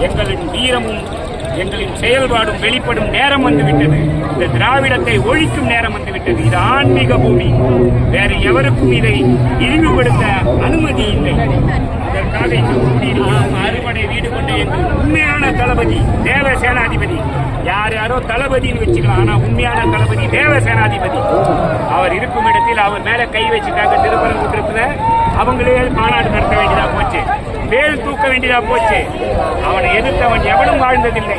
எங்களின் வீரமும் எங்களின் செயல்பாடும் வெளிப்படும் நேரம் வந்துவிட்டது. இந்த திராவிடத்தை ஒழிக்கும் நேரம் வந்துவிட்டது. இது ஆன்மீக பூமி. வேறு எவருக்கும் இதை இழிவுபடுத்த அனுமதி இல்லை. அதற்காக இங்கு அறுவடை வீடு கொண்ட எங்கள் தளபதி தேவ சேனாதிபதி யார் யாரோ தளபதின்னு வச்சுக்கலாம் ஆனா உண்மையான தளபதி தேவ சேனாதிபதி அவர் இருக்கும் இடத்தில் அவர் மேல கை வச்சுட்டாங்க திருப்பரங்குன்றத்துல அவங்களே மாநாடு நடத்த வேண்டியதா போச்சு. வேல் தூக்க வேண்டியதா போச்சு. அவனை எதிர்த்தவன் எவனும் வாழ்ந்ததில்லை.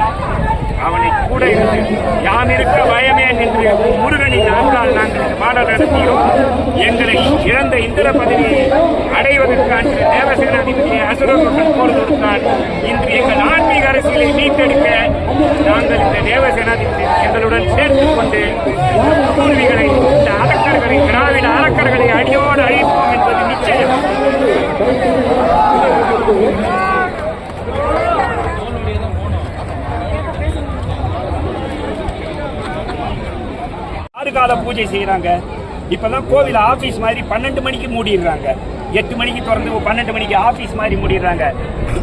அவனை கூட இருந்து யாம் இருக்க பயமே நின்று முருகனை நான்கால் நாங்கள் இந்த நடத்தியோம் எங்களை இழந்த இந்திர பதவியை அடைவதற்கான தேவசேனாதிபதியை அசுரர்கள் போடுவதற்கான் இன்று எங்கள் அரசியலை மீட்டெடுக்க நாங்கள் இந்த தேவசேனாதிபதி எங்களுடன் சேர்த்துக் கொண்டு இந்த இந்த அரக்கர்களை திராவிட அரக்கர்களை அடியோடு அழிப்போம் என்பது நிச்சயம். ஆறு பூஜை செய்யறாங்க. இப்பதான் கோவில் ஆபீஸ் மாதிரி பன்னெண்டு மணிக்கு மூடிடுறாங்க. எட்டு மணிக்கு திறந்து பன்னெண்டு மணிக்கு ஆபீஸ் மாதிரி மூடிடுறாங்க.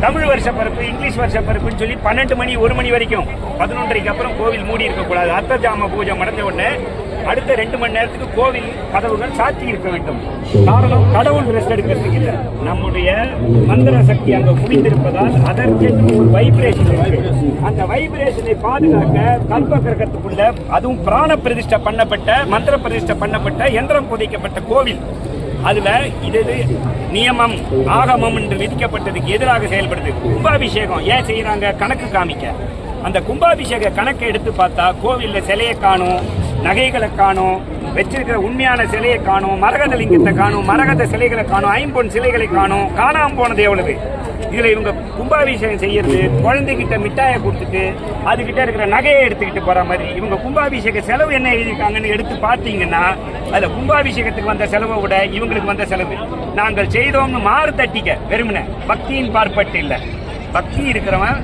தமிழ் வருஷ பிறப்பு இங்கிலீஷ் வருஷ பிறப்புன்னு சொல்லி பன்னெண்டு மணி ஒரு மணி வரைக்கும் பதினொன்றரைக்கு அப்புறம் கோவில் மூடி இருக்கக்கூடாது அர்த்த ஜாம பூஜை முடிஞ்ச உடனே அடுத்த ரெண்டு மணி நேரத்துக்கு கோவில் கதவுகள் சாத்தி இருக்க வேண்டும். காரணம் கடவுள் ரெஸ்ட் எடுக்கிறதுக்கு இல்லை. நம்முடைய மந்திர சக்தி அங்க குவிந்திருப்பதால் அதற்கு ஒரு வைப்ரேஷன் இருக்கு. அந்த வைப்ரேஷனை பாதுகாக்க கல்ப கிரகத்துக்குள்ள அதுவும் பிராண பிரதிஷ்டை பண்ணப்பட்ட மந்திர பிரதிஷ்டை பண்ணப்பட்ட எந்திரம் புதைக்கப்பட்ட கோவில். அதுல இது இது நியமம் ஆகமம் என்று விதிக்கப்பட்டதுக்கு எதிராக செயல்படுது. கும்பாபிஷேகம் ஏன் செய்யறாங்க கணக்கு காமிக்க. அந்த கும்பாபிஷேக கணக்கை எடுத்து பார்த்தா கோவிலில் சிலையை காணும் நகைகளை காணும் வச்சிருக்கிற உண்மையான சிலையை காணும் மரகத லிங்கத்தை காணும் மரகத சிலைகளை காணும் ஐம்பொன் சிலைகளை காணும் காணாமல் போனது எவ்வளவு இதுல இவங்க கும்பாபிஷேகம் செய்யறது குழந்தைகிட்ட மிட்டாயை கொடுத்துட்டு அதுகிட்ட இருக்கிற நகையை எடுத்துக்கிட்டு போற மாதிரி. இவங்க கும்பாபிஷேக செலவு என்ன எழுதியிருக்காங்கன்னு எடுத்து பார்த்தீங்கன்னா அதுல கும்பாபிஷேகத்துக்கு வந்த செலவை விட இவங்களுக்கு வந்த செலவு. நாங்கள் செய்தோம்னு மாறு தட்டிக்க வெறுமனை. பக்தியின் பார்ப்பட்டு இல்ல. பக்தி இருக்கிறவன்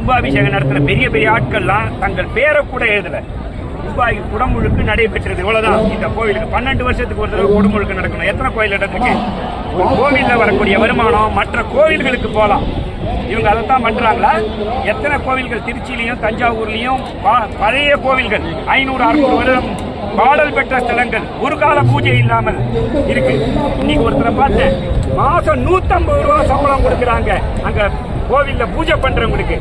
கும்பாபிஷேகம் நடத்தின பெரிய பெரிய ஆட்கள்லாம் தங்கள் பேரை கூட எழுதல. துபாய் குடமுழுக்கு நடைபெற்றது இவ்வளவுதான். இந்த கோவிலுக்கு பன்னெண்டு வருஷத்துக்கு ஒரு தடவை குடமுழுக்கு நடக்கணும். எத்தனை கோயில் இடத்துக்கு ஒரு கோவிலில் வரக்கூடிய வருமானம் மற்ற கோவில்களுக்கு போகலாம் இவங்க அதைத்தான் பண்றாங்களா? எத்தனை கோவில்கள் திருச்சியிலையும் தஞ்சாவூர்லேயும் பழைய கோவில்கள். ஐநூறு அறுநூறு வருடம் பாடல் பெற்ற ஸ்தலங்கள். ஒரு கால பூஜை இல்லாமல் இருக்கு. இன்னைக்கு ஒருத்தரை பார்த்தேன். மாசம் நூத்தம்பது ரூபா சம்பளம் கொடுக்குறாங்க. அங்க கோவில்ல பூஜை பண்றவங்களுக்கு.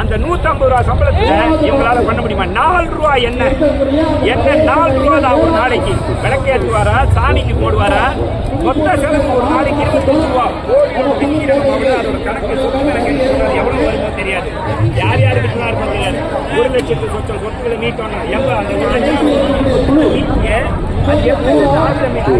அந்த 150 ரூபா சம்பளத்தில் இவங்களால பண்ண முடியுமா? நாலு ரூபா என்ன? என்ன நாலு ரூபா தான் ஒரு நாளைக்கு? விளக்கேற்றுவாரா? சாமிக்கு போடுவாரா? மொத்த செலவு ஒரு நாளைக்கு இருபத்தஞ்சு ரூபா. கோவில் அதோட கணக்கு எவ்வளவு வருமோ தெரியாது. யார் யாருக்கு நல்லா இருக்கும் தெரியாது. ஒரு லட்சத்து சொத்து சொத்துக்களை மீட்டோம்னா எவ்வளோ அந்த ஒரு லட்சம் நீங்க அது எப்படி ஆக்கிரமிச்சு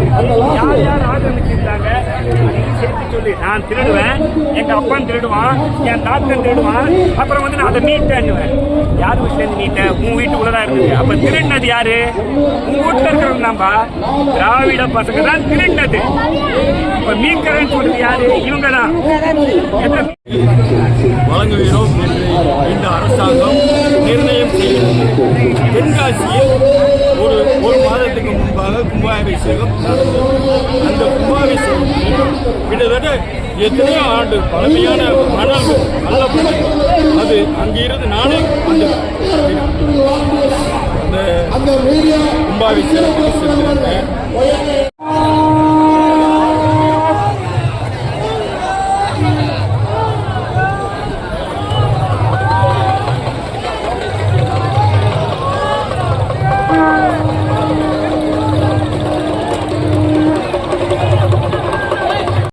யார் யார் ஆக்கிரமிச்சிருந்தாங்க அதையும் சேர்த்து சொல்லி நான் திருடுவேன் எங்க அப்பன் திருடுவான் என் தாத்தன் திருடுவான் அப்புறம் வந்து நான் அதை மீட்டேன்னுவேன். யார் வீட்டுலேருந்து மீட்டேன் உன் வீட்டுக்குள்ளதான் இருந்தது அப்ப திருடினது யாரு? உன் வீட்டுல இருக்கிறவங்க தான்பா. திராவிட பசங்க தான் திருடினது. இப்ப மீட்கிறேன்னு சொல்றது யாரு? இவங்க தான் வழங்குகிறோம் இந்த அரசாங்கம் நிர்ணயம் செய்யும் தென்காசியில் ஒரு ஒரு மாதத்துக்கு முன்பாக கும்பாபிஷேகம் நடந்தது. அந்த கும்பா கிட்டத்தட்ட எத்தனையோ ஆண்டு பழமையான மணல் நல்ல மணல் அது அங்கிருந்து நானே அந்த அந்த கும்பாபிஷேகத்துக்கு சென்றிருந்தேன்